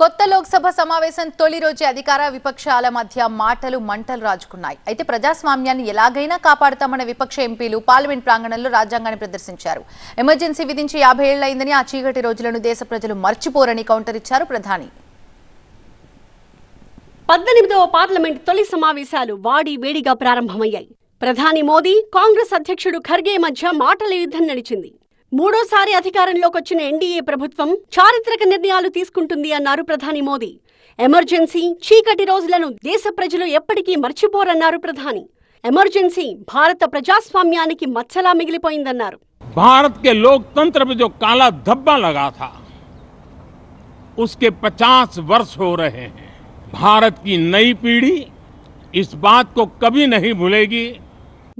కొత్త లోక్సభ సమావేశం తొలి రోజే అధికార విపక్షాల మధ్య మాటలు మంటలు రాజుకున్నాయి. అయితే ప్రజాస్వామ్యాన్ని ఎలాగైనా కాపాడుతామన్న విపక్ష ఎంపీలు పార్లమెంట్ ప్రాంగణంలో రాజ్యాంగాన్ని ప్రదర్శించారు. ఎమర్జెన్సీ విధించి యాభై ఏళ్ళైందని ఆ చీకటి రోజులను దేశ ప్రజలు మర్చిపోరని కౌంటర్ ఇచ్చారు ప్రధాని. పద్దెనిమిదవ పార్లమెంట్ తొలి సమావేశాలు వాడి వేడిగా ప్రారంభమయ్యాయి. ప్రధాని మోదీ కాంగ్రెస్ అధ్యక్షుడు ఖర్గే మధ్య మాటల యుద్ధం నడిచింది. మూడోసారి అధికారంలోకి వచ్చిన ఎన్డీఏ ప్రభుత్వం చారిత్రక నిర్ణయాలు తీసుకుంటుంది అన్నారు ప్రధాని మోదీ ఎమర్జెన్సీ చీకటి రోజులను దేశ ప్రజలు ఎప్పటికీ మర్చిపోరన్నారు ప్రధాని ఎమర్జెన్సీ భారత ప్రజాస్వామ్యానికి మచ్చలా మిగిలిపోయిందన్నారు भारत के लोकतंत्र में जो काला धब्बा लगा था उसके 50 वर्ष हो रहे हैं भारत की नई पीढ़ी इस बात को कभी नहीं भूलेगी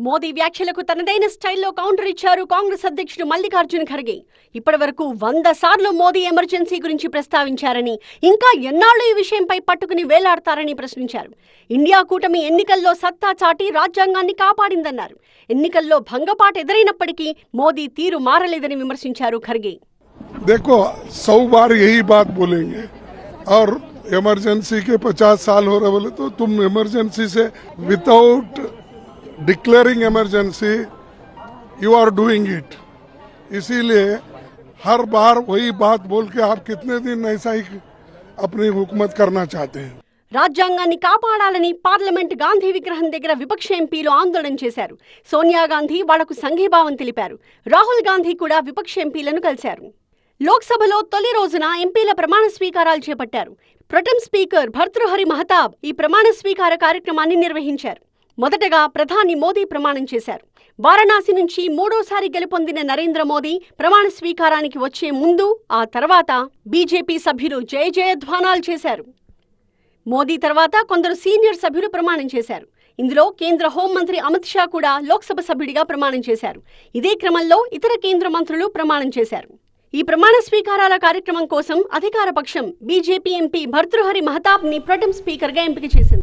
మోదీ వ్యాఖ్యలకు తనదైన స్టైల్లో కౌంటర్ ఇచ్చారు కాంగ్రెస్ అధ్యక్షుడు మల్లికార్జున ఖర్గే ఇప్పటి వరకు వంద సార్లు మోదీ ఎమర్జెన్సీ గురించి ప్రస్తావించారని ఇంకా ఎన్నాళ్లు ఈ విషయంపై పట్టుకుని వేలాడతారని ప్రశ్నించారు ఇండియా కూటమి ఎన్నికల్లో సత్తా చాటి రాజ్యాంగాన్ని కాపాడిందన్నారు ఎన్నికల్లో భంగపాటు ఎదురైనప్పటికీ మోదీ తీరు మారలేదని విమర్శించారు ఖర్గే देखो सौ बार यही बात बोलेंगे और इमरजेंसी के पचास साल हो रहे बोले तो तुम इमरजेंसी से without declaring emergency you are doing it इसीलिए हर बार वही बात बोल के आप कितने दिन ऐसा ही अपनी हुकूमत करना चाहते हैं రాజ్యాంగాన్ని కాపాడాలని పార్లమెంట్ గాంధీ విగ్రహం దగ్గర విపక్ష ఎంపీలు ఆందోళన చేశారు సోనియా గాంధీ వాళ్లకు సంఘీభావం తెలిపారు రాహుల్ గాంధీ కూడా విపక్ష ఎంపీలను కలిశారు లోక్సభలో తొలి రోజున ఎంపీల ప్రమాణ స్వీకారాలు చేపట్టారు ప్రొటెం స్పీకర్ భర్తృహరి మహతాబ్ ఈ ప్రమాణ స్వీకార కార్యక్రమాన్ని నిర్వహించారు మొదటగా ప్రధాని మోదీ ప్రమాణం చేశారు. వారణాసి నుంచి మూడోసారి గెలుపొందిన నరేంద్ర మోదీ ప్రమాణ స్వీకారానికి వచ్చే ముందు ఆ తర్వాత బీజేపీ సభ్యులు జయ జయధ్వానాలు చేశారు. మోదీ తర్వాత కొందరు సీనియర్ సభ్యులు ప్రమాణం చేశారు. ఇందులో కేంద్ర హోంమంత్రి అమిత్ షా కూడా లోక్సభ సభ్యుడిగా ప్రమాణం చేశారు. ఇదే క్రమంలో ఇతర కేంద్ర మంత్రులు ప్రమాణం చేశారు. ఈ ప్రమాణ స్వీకారాల కార్యక్రమం కోసం అధికార పక్షం బీజేపీ ఎంపీ భర్తృహరి మహతాబ్ని ప్రొటెం స్పీకర్గా ఎంపిక చేసింది.